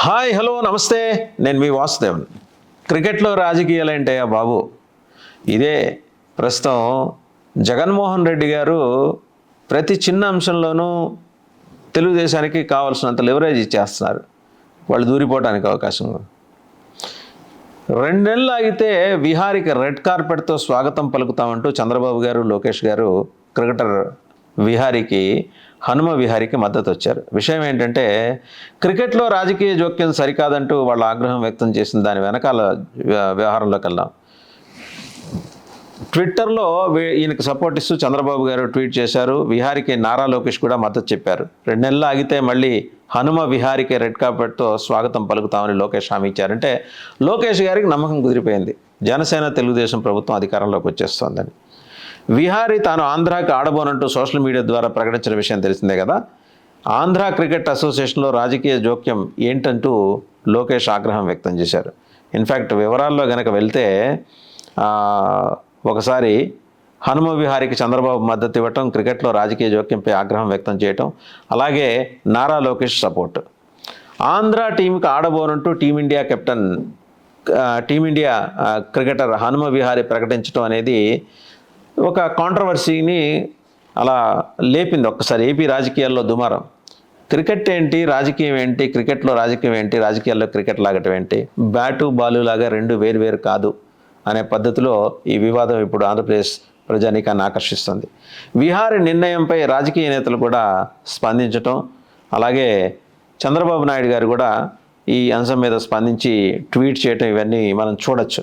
Hi hello నమస్తే. నేను మీ వాసుదేవన్. క్రికెట్లో రాజకీయాలు ఏంటయ్యా బాబు? ఇదే ప్రస్తుతం జగన్మోహన్ రెడ్డి గారు ప్రతి చిన్న అంశంలోనూ తెలుగుదేశానికి కావాల్సినంత లివరేజ్ ఇచ్చేస్తున్నారు. వాళ్ళు దూరిపోవడానికి అవకాశం ఉంది. రెండు నెలలు ఆగితే విహారికి రెడ్ కార్పెట్తో స్వాగతం పలుకుతామంటూ చంద్రబాబు గారు లోకేష్ గారు క్రికెటర్ విహారికి హనుమ విహారికి మద్దతు వచ్చారు. విషయం ఏంటంటే క్రికెట్లో రాజకీయ జోక్యం సరికాదంటూ వాళ్ళ ఆగ్రహం వ్యక్తం చేసిన దాని వెనకాల వ్యవహారంలోకి వెళ్దాం. ట్విట్టర్లో ఈయనకు సపోర్ట్ ఇస్తూ చంద్రబాబు గారు ట్వీట్ చేశారు. విహారికి నారా లోకేష్ కూడా మద్దతు చెప్పారు. రెండు నెలలు ఆగితే మళ్ళీ హనుమ విహారికి రెడ్ కార్పెట్తో స్వాగతం పలుకుతామని లోకేష్ హామీ ఇచ్చారంటే లోకేష్ గారికి నమ్మకం కుదిరిపోయింది. జనసేన తెలుగుదేశం ప్రభుత్వం అధికారంలోకి వచ్చేస్తోందని. విహారీ తాను ఆంధ్రాకి ఆడబోనంటూ సోషల్ మీడియా ద్వారా ప్రకటించిన విషయం తెలిసిందే కదా. ఆంధ్ర క్రికెట్ అసోసియేషన్లో రాజకీయ జోక్యం ఏంటంటూ లోకేష్ ఆగ్రహం వ్యక్తం చేశారు. ఇన్ఫ్యాక్ట్ వివరాల్లో గనక వెళ్తే ఒకసారి హనుమ విహారికి చంద్రబాబు మద్దతు ఇవ్వటం క్రికెట్లో రాజకీయ జోక్యంపై ఆగ్రహం వ్యక్తం చేయటం అలాగే నారా లోకేష్ సపోర్ట్. ఆంధ్ర టీంకి ఆడబోనంటూ team India captain team India cricketer Hanuma Vihari ప్రకటించడం అనేది ఒక కాంట్రవర్సీని అలా లేపింది. ఒక్కసారి ఏపీ రాజకీయాల్లో దుమారం. క్రికెట్ ఏంటి రాజకీయం ఏంటి క్రికెట్లో రాజకీయం ఏంటి రాజకీయాల్లో క్రికెట్ లాగటం ఏంటి? బ్యాటు బాలు లాగా రెండు వేరు వేరు కాదు అనే పద్ధతిలో ఈ వివాదం ఇప్పుడు ఆంధ్రప్రదేశ్ ప్రజానీకాన్ని ఆకర్షిస్తుంది. విహార నిర్ణయంపై రాజకీయ నేతలు కూడా స్పందించటం అలాగే చంద్రబాబు నాయుడు గారు కూడా ఈ అంశం మీద స్పందించి ట్వీట్ చేయటం ఇవన్నీ మనం చూడొచ్చు.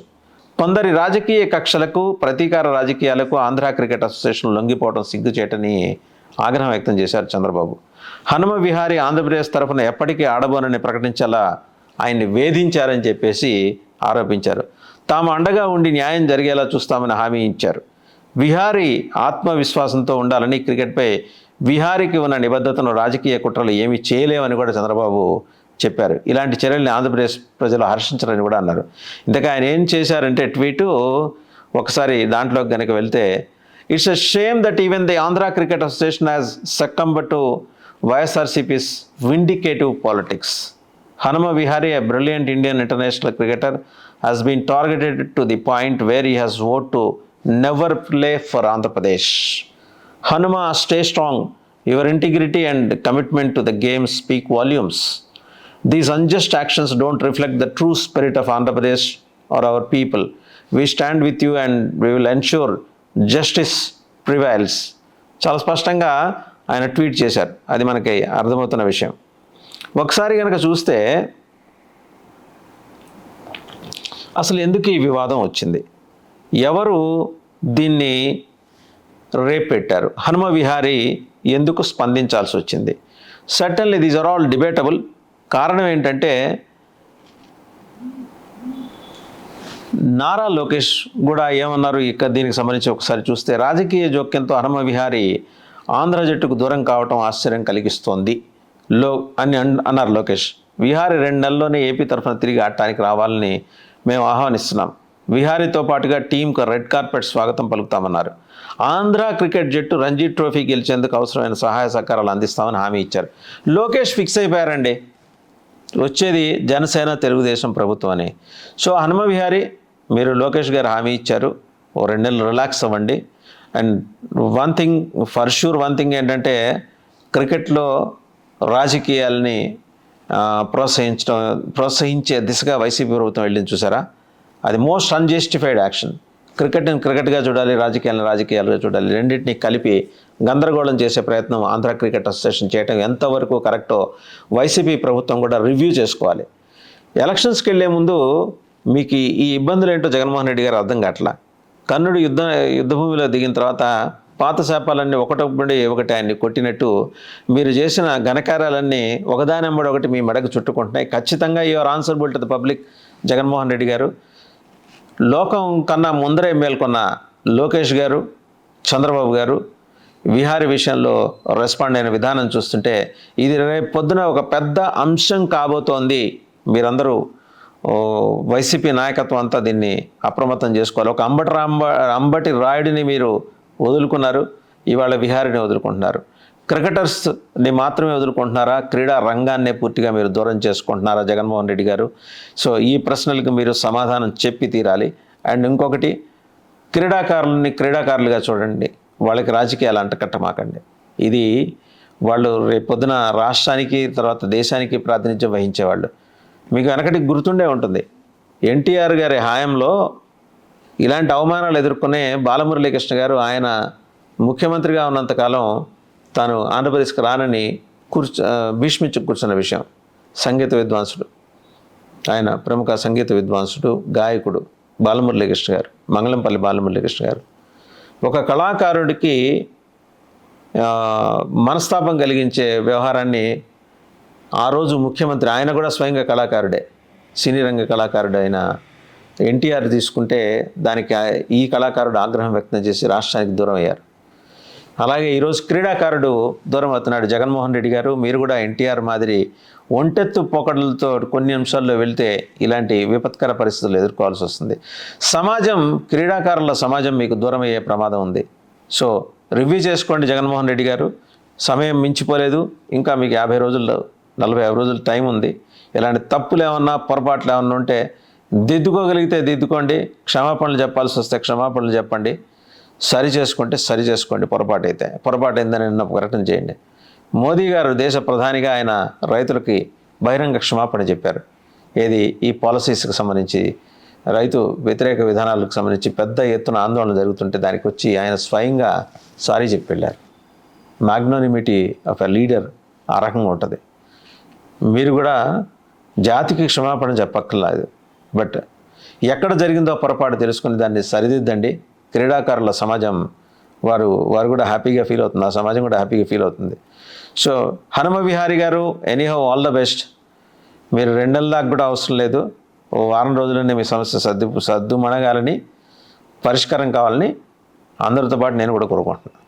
కొందరి రాజకీయ కక్షలకు ప్రతీకార రాజకీయాలకు ఆంధ్ర క్రికెట్ అసోసియేషన్ లొంగిపోవడం సిగ్గుచేటని ఆగ్రహం వ్యక్తం చేశారు చంద్రబాబు. హనుమ విహారీ ఆంధ్రప్రదేశ్ తరఫున ఎప్పటికీ ఆడబోనని ప్రకటించేలా ఆయన్ని వేధించారని చెప్పేసి ఆరోపించారు. తాము అండగా ఉండి న్యాయం జరిగేలా చూస్తామని హామీ ఇచ్చారు. విహారీ ఆత్మవిశ్వాసంతో ఉండాలని క్రికెట్పై విహారీకి ఉన్న నిబద్ధతను రాజకీయ కుట్రలు ఏమీ చేయలేమని కూడా చంద్రబాబు చెప్పారు. ఇలాంటి చర్యల్ని ఆంధ్రప్రదేశ్ ప్రజలు హర్షించరని కూడా అన్నారు. ఇంతక ఆయన ఏం చేశారంటే ట్వీటు ఒకసారి దాంట్లోకి కనుక వెళ్తే it's a shame that even the Andhra cricket association as సెక్టంబర్ to వైఎస్ఆర్సీపీస్ విండికేటివ్ politics Hanuma Vihari a brilliant Indian international cricketer has been targeted to the point where he has vote to never play for Andhra Pradesh Hanuma stay strong your integrity and commitment to the games speak volumes these unjust actions don't reflect the true spirit of Andhra Pradesh are our people we stand with you and we will ensure justice prevails చాలా స్పష్టంగా ఆయన tweet చేశారు. అది మనకి అర్థమవుతున్న విషయం. ఒకసారి కనుక చూస్తే అసలు ఎందుకు ఈ వివాదం వచ్చింది? ఎవరు దీన్ని రేపు పెట్టారు? హనుమ విహారీ ఎందుకు స్పందించాల్సి వచ్చింది? Suddenly these are all debatable కారణం ఏంటంటే నారా లోకేష్ కూడా ఏమన్నారు? ఇక దీనికి సంబంధించి ఒకసారి చూస్తే రాజకీయ జోక్యంతో హనుమ విహారీ ఆంధ్ర జట్టుకు దూరం కావటం ఆశ్చర్యం కలిగిస్తోంది. లో అని అన్- అన్నారు లోకేష్. విహారీ రెండు నెలల్లోనే ఏపీ తరఫున తిరిగి ఆడటానికి రావాలని మేము ఆహ్వానిస్తున్నాం. విహారీతో పాటుగా టీంకు రెడ్ కార్పెట్ స్వాగతం పలుకుతామన్నారు. ఆంధ్ర క్రికెట్ జట్టు రంజీ ట్రోఫీ గెలిచేందుకు అవసరమైన సహాయ సహకారాలు అందిస్తామని హామీ ఇచ్చారు. లోకేష్ ఫిక్స్ అయిపోయారండి. వచ్చేది జనసేన తెలుగుదేశం ప్రభుత్వం అని సో హనుమ విహారీ మీరు లోకేష్ గారు హామీ ఇచ్చారు. ఓ రెండు నెలలు రిలాక్స్ అవ్వండి. And one thing for sure one thing ఏంటంటే క్రికెట్లో రాజకీయాల్ని ప్రోత్సహించడం ప్రోత్సహించే దిశగా వైసీపీ ప్రభుత్వం వెళ్ళింది చూసారా? అది మోస్ట్ అన్జస్టిఫైడ్ యాక్షన్. క్రికెట్ని క్రికెట్గా చూడాలి రాజకీయాలను రాజకీయాలుగా చూడాలి రెండింటిని కలిపి గందరగోళం చేసే ప్రయత్నం ఆంధ్ర క్రికెట్ అసోసియేషన్ చేయటం ఎంతవరకు కరెక్టో వైసీపీ ప్రభుత్వం కూడా రివ్యూ చేసుకోవాలి. ఎలక్షన్స్కి వెళ్ళే ముందు మీకు ఈ- ఈ ఇబ్బందులు ఏంటో జగన్మోహన్ రెడ్డి గారు అర్థం కావట్లా? కర్ణుడు యుద్ధ యుద్ధభూమిలో దిగిన తర్వాత పాత శాపాలన్నీ ఒకటొకటి ఒకటి ఆయన్ని కొట్టినట్టు మీరు చేసిన ఘనకార్యాలన్నీ ఒకదానెంబడి ఒకటి మీ మెడకు చుట్టుకుంటున్నాయి. ఖచ్చితంగా your answerable to the public Jaganmohan Reddy garu. లోకం కన్నా ముందరే మేల్కొన్న లోకేష్ గారు చంద్రబాబు గారు విహారి విషయంలో రెస్పాండ్ అయిన విధానం చూస్తుంటే ఇది రేపు పొద్దున ఒక పెద్ద అంశం కాబోతోంది. మీరందరూ వైసీపీ నాయకత్వం అంతా దీన్ని అప్రమత్తం చేసుకోవాలి. ఒక అంబటి రాంబ అంబటి రాయుడిని మీరు వదులుకున్నారు. ఇవాళ విహారిని వదులుకుంటున్నారు. క్రికెటర్స్ని మాత్రమే వదులుకుంటున్నారా? క్రీడా రంగాన్నే పూర్తిగా మీరు దూరం చేసుకుంటున్నారా? జగన్మోహన్ రెడ్డి గారు. సో ఈ ప్రశ్నలకు మీరు సమాధానం చెప్పి తీరాలి. అండ్ ఇంకొకటి క్రీడాకారులని క్రీడాకారులుగా చూడండి. వాళ్ళకి రాజకీయాలు అంటకట్టమాకండి. ఇది వాళ్ళు రేపు పొద్దున రాష్ట్రానికి తర్వాత దేశానికి ప్రాతినిధ్యం వహించేవాళ్ళు. మీకు వెనకటి గుర్తుండే ఉంటుంది. ఎన్టీఆర్ గారి హాయంలో ఇలాంటి అవమానాలు ఎదుర్కొనే బాలమురళీకృష్ణ గారు ఆయన ముఖ్యమంత్రిగా ఉన్నంతకాలం తాను ఆంధ్రప్రదేశ్కి రానని కూర్చు భీష్మించు కూర్చున్న విషయం. సంగీత విద్వాంసుడు. ఆయన ప్రముఖ సంగీత విద్వాంసుడు గాయకుడు బాలమురళీకృష్ణ గారు మంగళంపల్లి బాలమురళీకృష్ణ గారు. ఒక కళాకారుడికి మనస్తాపం కలిగించే వ్యవహారాన్ని ఆ రోజు ముఖ్యమంత్రి ఆయన కూడా స్వయంగా కళాకారుడే సినీ రంగ కళాకారుడు అయిన ఎన్టీఆర్ తీసుకుంటే దానికి ఈ కళాకారుడు ఆగ్రహం వ్యక్తం చేసి రాష్ట్రానికి దూరం అయ్యారు. అలాగే ఈరోజు క్రీడాకారుడు దూరం అవుతున్నాడు. జగన్మోహన్ రెడ్డి గారు మీరు కూడా ఎన్టీఆర్ మాదిరి ఒంటెత్తు పోకడలతో కొన్ని నిమిషాల్లో వెళ్తే ఇలాంటి విపత్కర పరిస్థితులు ఎదుర్కోవాల్సి వస్తుంది. సమాజం క్రీడాకారుల సమాజం మీకు దూరం అయ్యే ప్రమాదం ఉంది. సో రివ్యూ చేసుకోండి జగన్మోహన్ రెడ్డి గారు. సమయం మించిపోలేదు. ఇంకా మీకు యాభై రోజుల్లో నలభై యాభై రోజులు టైం ఉంది. ఇలాంటి తప్పులు ఏమన్నా పొరపాట్లు ఏమన్నా ఉంటే దిద్దుకోగలిగితే దిద్దుకోండి. క్షమాపణలు చెప్పాల్సి వస్తే క్షమాపణలు చెప్పండి. సరి చేసుకుంటే సరి చేసుకోండి పొరపాటు అయితే. పొరపాటు అయిందని నిన్న ప్రకటన చేయండి. మోదీ గారు దేశ ప్రధానిగా ఆయన రైతులకి బహిరంగ క్షమాపణ చెప్పారు. ఏది? ఈ పాలసీస్కి సంబంధించి రైతు వ్యతిరేక విధానాలకు సంబంధించి పెద్ద ఎత్తున ఆందోళన జరుగుతుంటే దానికి వచ్చి ఆయన స్వయంగా సారీ చెప్పి వెళ్ళారు. మ్యాగ్నోనిమిటీ ఆఫ్ ఎ లీడర్ ఆ రకంగా ఉంటుంది. మీరు కూడా జాతికి క్షమాపణ చెప్పక్కర్లేదు. బట్ ఎక్కడ జరిగిందో పొరపాటు తెలుసుకుని దాన్ని సరిదిద్దండి. క్రీడాకారుల సమాజం వారు వారు కూడా హ్యాపీగా ఫీల్ అవుతుంది. ఆ సమాజం కూడా హ్యాపీగా ఫీల్ అవుతుంది. సో హనుమ విహారి గారు ఎనీహో ఆల్ ద బెస్ట్. మీరు రెండు నెలల దాకా కూడా అవసరం లేదు. ఓ వారం రోజుల్లోనే మీ సమస్య సర్దు సర్దు మణగాలని పరిష్కారం కావాలని అందరితో పాటు నేను కూడా కోరుకుంటున్నాను.